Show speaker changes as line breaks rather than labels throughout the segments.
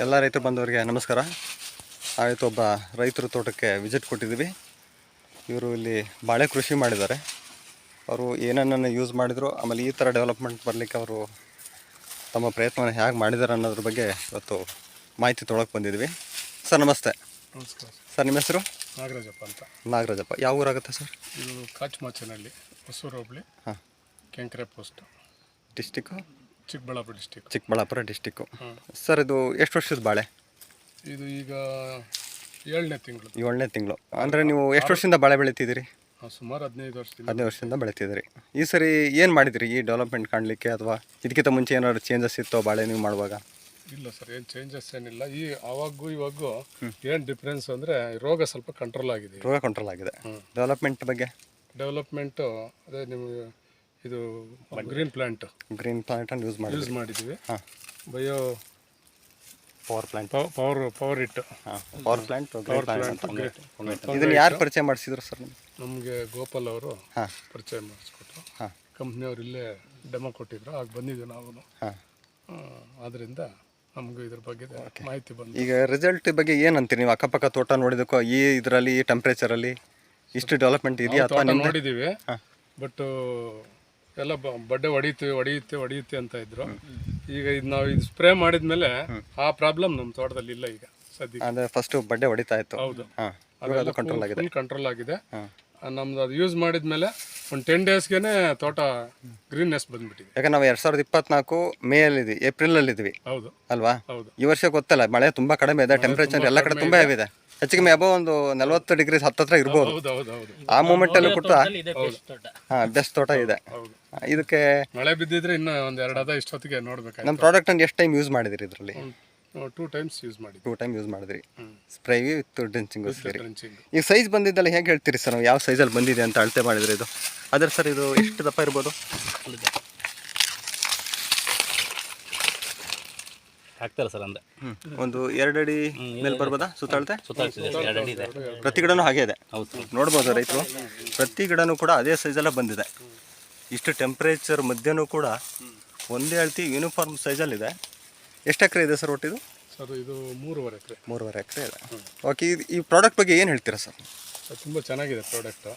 ಎಲ್ಲ ರೈತರು ಬಂದವರಿಗೆ ನಮಸ್ಕಾರ. ಆಯಿತು ಒಬ್ಬ ರೈತರು ತೋಟಕ್ಕೆ ವಿಸಿಟ್ ಕೊಟ್ಟಿದ್ದೀವಿ. ಇವರು ಇಲ್ಲಿ ಬಾಳೆ ಕೃಷಿ ಮಾಡಿದ್ದಾರೆ. ಅವರು ಏನನ್ನ ಯೂಸ್ ಮಾಡಿದ್ರು ಆಮೇಲೆ ಈ ಥರ ಡೆವಲಪ್ಮೆಂಟ್ ಬರಲಿಕ್ಕೆ ಅವರು ತಮ್ಮ ಪ್ರಯತ್ನವನ್ನು ಹೇಗೆ ಮಾಡಿದ್ದಾರೆ ಅನ್ನೋದ್ರ ಬಗ್ಗೆ ಇವತ್ತು ಮಾಹಿತಿ ತೊಗೊಳಕ್ಕೆ ಬಂದಿದ್ವಿ ಸರ್ ನಮಸ್ತೆ.
ನಮಸ್ಕಾರ.
ಸರ್ ನಿಮ್ಮ ಹೆಸರು?
ನಾಗರಾಜಪ್ಪ ಅಂತ.
ನಾಗರಾಜಪ್ಪ. ಯಾವ ಊರಾಗುತ್ತೆ ಸರ್?
ಇದು ಕಾಚಮಾಚನಹಳ್ಳಿ ಹೊಸೂರು ಹೋಬಳಿ.
ಹಾಂ.
Kenkere post
district
Chikkaballapur district
Chikkaballapur district sir ಇದು ಎಷ್ಟು ವರ್ಷದ ಬಾಳೆ?
ಇದು ಈಗ ಏಳನೇ ತಿಂಗಳು.
ಏಳನೇ ತಿಂಗಳು. ಅಂದರೆ ನೀವು ಎಷ್ಟು ವರ್ಷದಿಂದ ಬಾಳೆ ಬೆಳಿತಿದ್ದೀರಿ?
ಸುಮಾರು ಹದಿನೈದು ವರ್ಷದಿಂದ.
ಹದಿನೈದು ವರ್ಷದಿಂದ ಬೆಳಿತಿದ್ದೀರಿ. ಈ ಸರಿ ಏನು ಮಾಡಿದಿರಿ ಈ ಡೆವಲಪ್ಮೆಂಟ್ ಕಾಣಲಿಕ್ಕೆ ಅಥವಾ ಇದಕ್ಕಿಂತ ಮುಂಚೆ ಏನಾದ್ರು ಚೇಂಜಸ್ ಇತ್ತೋ ಬಾಳೆ ನೀವು ಮಾಡುವಾಗ?
ಇಲ್ಲ ಸರ್ ಏನು ಚೇಂಜಸ್ ಏನಿಲ್ಲ. ಈ ಅವಾಗೂ ಇವಾಗೂ ಏನು ಡಿಫ್ರೆನ್ಸ್ ಅಂದರೆ ರೋಗ ಸ್ವಲ್ಪ ಕಂಟ್ರೋಲ್ ಆಗಿದೆ
ರೋಗ ಕಂಟ್ರೋಲ್ ಆಗಿದೆ. ಡೆವಲಪ್ಮೆಂಟ್ ಬಗ್ಗೆ?
ಡೆವಲಪ್ಮೆಂಟು ಅದೇ ನಿಮಗೆ ಇದು ಗ್ರೀನ್ ಪ್ಲಾಂಟ್
ಗ್ರೀನ್ ಪ್ಲಾಂಟನ್ನು ಯೂಸ್ ಮಾಡಿ
ಯೂಸ್ ಮಾಡಿದ್ದೀವಿ
ಹಾಂ.
Bio
power plant
power power ಇಟ್ಟು
ಹಾಂ. ಪವರ್ ಪ್ಲಾಂಟ್
ಪವರ್ ಪ್ಲಾಂಟ್
ಇದನ್ನು ಯಾರು ಪರಿಚಯ ಮಾಡಿಸಿದ್ರು ಸರ್ ನಿಮ್ಗೆ?
ಗೋಪಾಲ್ ಅವರು
ಹಾಂ.
ಪರಿಚಯ ಮಾಡಿಸ್ಕೊಟ್ರು.
ಹಾಂ.
ಕಂಪ್ನಿಯವ್ರು ಇಲ್ಲೇ ಡೆಮೋ ಕೊಟ್ಟಿದ್ರು. ಆಗ ಬಂದಿದ್ದೀವಿ ನಾವು
ಹಾಂ.
ಆದ್ದರಿಂದ ನಮಗೂ ಇದ್ರ ಬಗ್ಗೆ ಮಾಹಿತಿ ಬಂದು
ಈಗ ರಿಸಲ್ಟ್ ಬಗ್ಗೆ ಏನಂತೀರಿ ನೀವು? ಅಕ್ಕಪಕ್ಕ ತೋಟ ನೋಡಿದಕ್ಕೋ ಈ ಇದರಲ್ಲಿ ಈ ಟೆಂಪ್ರೇಚರಲ್ಲಿ ಇಷ್ಟು ಡೆವಲಪ್ಮೆಂಟ್ ಇದೆಯಾ ಅಥವಾ
ನೋಡಿದ್ದೀವಿ.
ಹಾಂ.
ನೋಡಿದ್ದೀವಿ ಬಟ್ ಎಲ್ಲ ಬಡ್ಡೆ ಹೊಡಿತೀವಿ ಹೊಡಿಯುತ್ತೆ ಹೊಡಿಯುತ್ತೆ ಅಂತ ಇದ್ರು. ಈಗ ಇದು ನಾವು ಇದು ಸ್ಪ್ರೇ ಮಾಡಿದ್ಮೇಲೆ ಆ ಪ್ರಾಬ್ಲಮ್ ನಮ್ಮ ತೋಟದಲ್ಲಿ ಇಲ್ಲ ಈಗ ಸದ್ಯ
ಅಂದ್ರೆ ಫಸ್ಟ್ ಬಡ್ಡೆ ಹೊಡಿತಾ ಇತ್ತು.
ಹೌದು.
ಹಾಂ ಇವಾಗ ಅದು ಕಂಟ್ರೋಲ್ ಆಗಿದೆ.
ಕಂಟ್ರೋಲ್ ಆಗಿದೆ. ನಮ್ದು ಅದು ಯೂಸ್ ಮಾಡಿದ್ಮೇಲೆ ಒಂದು ಟೆನ್ ಡೇಸ್ಗೆನೆ ತೋಟ ಗ್ರೀನ್ನೆಸ್ ಬಂದ್ಬಿಟ್ಟಿದೆ.
ಯಾಕಂದ್ರೆ ನಾವು ಎರಡು ಸಾವಿರದ ಇಪ್ಪತ್ನಾಲ್ಕು ಅಲ್ಲಿ ಏಪ್ರಿಲಲ್ಲಿದ್ವಿ.
ಹೌದು.
ಅಲ್ವಾ?
ಹೌದು.
ಈ ವರ್ಷ ಗೊತ್ತಲ್ಲ ಮಳೆ ತುಂಬಾ ಕಡಿಮೆ ಇದೆ ಟೆಂಪರೇಚರ್ ಎಲ್ಲ ಕಡೆ ತುಂಬಾ ಇದೆ. ಹೆಚ್ಚಿಗೆ ಕಮ್ಮಿ ಅಬೋ ಒಂದು ನಲವತ್ತು ಡಿಗ್ರಿ ಹತ್ತತ್ರ ಇರ್ಬೋದು.
ಹೌದು ಹೌದು ಹೌದು.
ಆ ಮೂಮೆಂಟ್ ಅಲ್ಲಿ ಕೂಡ ಹಾ ಬೆಸ್ಟ್ ತೋಟ ಇದೆ.
ಹೌದು.
ಇದಕ್ಕೆ
ಮಳೆ ಬಿದ್ದಿದ್ರೆ ಇನ್ನ ಒಂದ್ ಎರಡು ಅದ ಇಷ್ಟೊತ್ತಿಗೆ ನೋಡ್ಬೇಕು
ನಮ್ಮ ಪ್ರಾಡಕ್ಟ್ ಅನ್ನು ಎಷ್ಟು ಟೈಮ್ ಯೂಸ್ ಮಾಡಿದ್ರಿ ಇದರಲ್ಲಿ?
ಟೂ ಟೈಮ್ಸ್ ಯೂಸ್ ಮಾಡಿ
ಟೂ ಟೈಮ್ ಯೂಸ್ ಮಾಡಿದ್ರಿ. ಸ್ಪ್ರೇ ವಿತ್ ಡ್ರಿಂಚಿಂಗ್ ಸೇರಿ. ಈಗ ಸೈಜ್ ಬಂದಿದ್ದಲ್ಲ ಹೇಗೆ ಹೇಳ್ತೀರಿ ಸರ್? ನಾವು ಯಾವ ಸೈಜಲ್ಲಿ ಬಂದಿದೆ ಅಂತ ಅಳತೆ ಮಾಡಿದ್ರಿ ಇದು? ಅದ್ರ ಸರ್ ಇದು ಎಷ್ಟು ದಪ್ಪ ಇರ್ಬೋದು?
ಹಾಕ್ತಾರೆ ಸರ್ ಅಂದ್ರೆ.
ಒಂದು ಎರಡಡಿ ಅಡಿ ಮೇಲೆ ಬರ್ಬೋದಾ? ಸುತ್ತಾಳ್ತೆ?
ಸುತ್ತಾಡ್ತಿದೆ ಸರ್ ಎರಡು ಅಡಿ ಇದೆ.
ಪ್ರತಿ ಗಿಡನೂ ಹಾಗೆ ಇದೆ.
ಹೌದು ಸರ್.
ನೋಡ್ಬೋದು ರೈತರು ಪ್ರತಿ ಗಿಡನೂ ಕೂಡ ಅದೇ ಸೈಜೆಲ್ಲ ಬಂದಿದೆ. ಇಷ್ಟು ಟೆಂಪ್ರೇಚರ್ ಮಧ್ಯನೂ ಕೂಡ ಒಂದೇ ಅಳತಿ ಯೂನಿಫಾರ್ಮ್ ಸೈಜಲ್ಲಿದೆ ಎಷ್ಟು ಎಕರೆ ಇದೆ ಸರ್ ಒಟ್ಟಿದು?
ಸರ್ ಇದು ಮೂರುವರೆ ಎಕರೆ.
ಮೂರುವರೆ ಎಕರೆ ಇದೆ. ಓಕೆ ಈ ಪ್ರಾಡಕ್ಟ್ ಬಗ್ಗೆ ಏನು ಹೇಳ್ತೀರಾ ಸರ್?
ತುಂಬ ಚೆನ್ನಾಗಿದೆ ಪ್ರಾಡಕ್ಟ್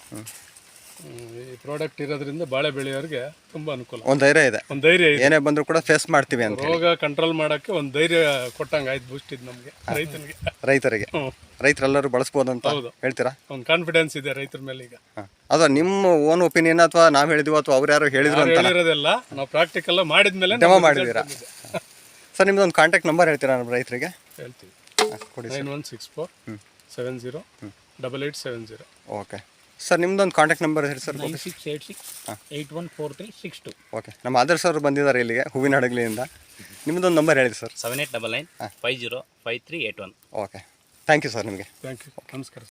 ಈ ಪ್ರಾಡಕ್ಟ್ ಇರೋದ್ರಿಂದ ಬಾಳೆ ಬೆಳೆಯೋರಿಗೆ ತುಂಬಾ ಅನುಕೂಲ.
ಒಂದು ಧೈರ್ಯ ಇದೆ.
ಒಂದು ಧೈರ್ಯ ಇದೆ.
ಏನೇ ಬಂದರೂ ಕೂಡ ಫೇಸ್ ಮಾಡ್ತೀವಿ ಅಂತ
ರೋಗ ಕಂಟ್ರೋಲ್ ಮಾಡಕ್ಕೆ ಒಂದು ಧೈರ್ಯ ಕೊಟ್ಟಂಗೆ ಆಯ್ತು ಬೂಸ್ಟ್ ಇದು ನಮಗೆ ರೈತನಿಗೆ.
ರೈತರಿಗೆ. ರೈತರೆಲ್ಲರೂ ಬಳಸ್ಬೋದು ಅಂತ
ಹೌದು.
ಹೇಳ್ತೀರಾ?
ಒಂದು ಕಾನ್ಫಿಡೆನ್ಸ್ ಇದೆ ರೈತರ ಮೇಲೆ ಈಗ
ಹಾಂ. ಅದು ನಿಮ್ಮ ಓನ್ ಒಪಿನಿಯನ್ ಅಥವಾ ನಾವು ಹೇಳಿದ್ವಿ ಅಥವಾ ಅವ್ರು ಯಾರು ಹೇಳಿದ್ರು ಅಂತ
ಹೇಳಿರೋದೆಲ್ಲ ನಾವು ಪ್ರಾಕ್ಟಿಕಲ್ ಮಾಡಿದ್ಮೇಲೆ
ಡೆಮೋ
ನಮ್ಗೆ
ಮಾಡಿದ್ದೀರಾ
ಬಂದಿದೆ.
ಸರ್ ನಿಮ್ದು ಒಂದು ಕಾಂಟ್ಯಾಕ್ಟ್ ನಂಬರ್ ಹೇಳ್ತೀರಾ ನಮ್ಮ ರೈತರಿಗೆ?
ಹೇಳ್ತೀವಿ.
ಹಾಂ, ಕೊಡಿ
nine one six four seven zero double eight seven zero.
Okay. Sir ನಿಮ್ದೊಂದು contact number ಹೇಳಿ sir
nine six eight six eight one four three six two.
Okay. ನಮ್ಮ ಆದರ್ಶ್ ಅವರು ಬಂದಿದ್ದಾರೆ ಇಲ್ಲಿಗೆ ಹೂವಿನ ಹಡಗಲಿಯಿಂದ. ನಿಮ್ಮದೊಂದು ನಂಬರ್ ಹೇಳಿ sir.
Seven eight double nine five zero five three eight one.
Okay. Thank you sir ನಿಮಗೆ.
ಥ್ಯಾಂಕ್ ಯು ನಮಸ್ಕಾರ.